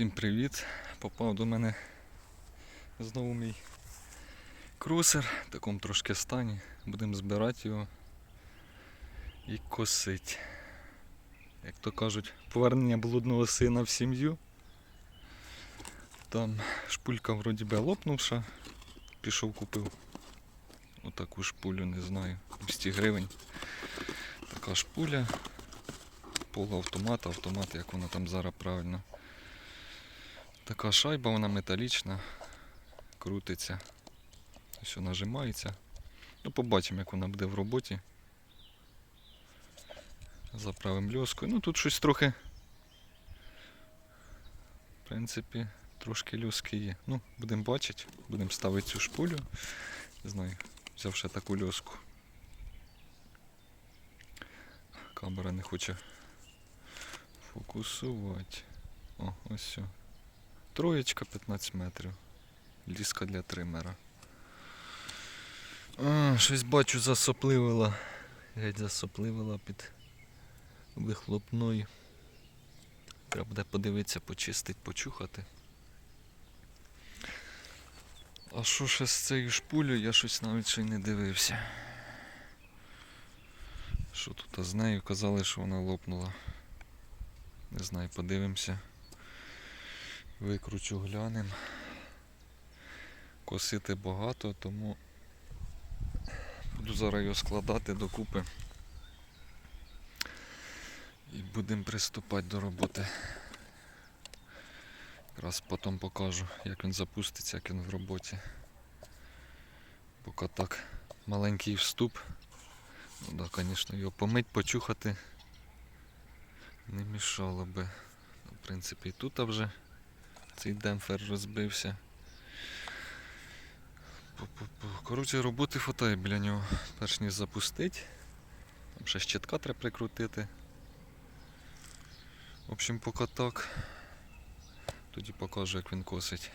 Всім привіт! Попав до мене знову мій крусер в такому трошки стані. Будемо збирати його і косити. Як то кажуть, повернення блудного сина в сім'ю. Там шпулька вроді би лопнувша. Пішов купив отаку шпулю, не знаю, 200 гривень. Така шпуля. Полуавтомат, автомат, як воно там зараз правильно. Така шайба, вона металічна, крутиться. Все нажимається. Ну, побачимо, як вона буде в роботі. Заправимо льоскою. Ну тут щось трохи. В принципі, трошки льоски є. Ну, будемо бачити, будемо ставити цю шпулю. Не знаю, взяв ще таку льоску. Камера не хоче фокусувати. О, ось все. Троєчка 15 метрів. Ліска для тримера. А, щось бачу засопливила. Геть засопливила під вихлопною. Треба буде подивитися, почистити, почухати. А що ще з цією шпулею, я щось навіть ще й не дивився. Що тут з нею казали, що вона лопнула. Не знаю, подивимося. Викручу, глянем. Косити багато, тому буду зараз його складати докупи. І будемо приступати до роботи. Якраз потім покажу, як він запуститься, як він в роботі. Поки так маленький вступ. Ну так, звісно, його помить, почухати не мішало би. Ну, В принципі, і тут вже цей демпфер розбився. Коротше, роботи хватає біля нього. Перш ніж запустить. Там ще щитка треба прикрутити. В общем, поки так. Тоді покажу, як він косить.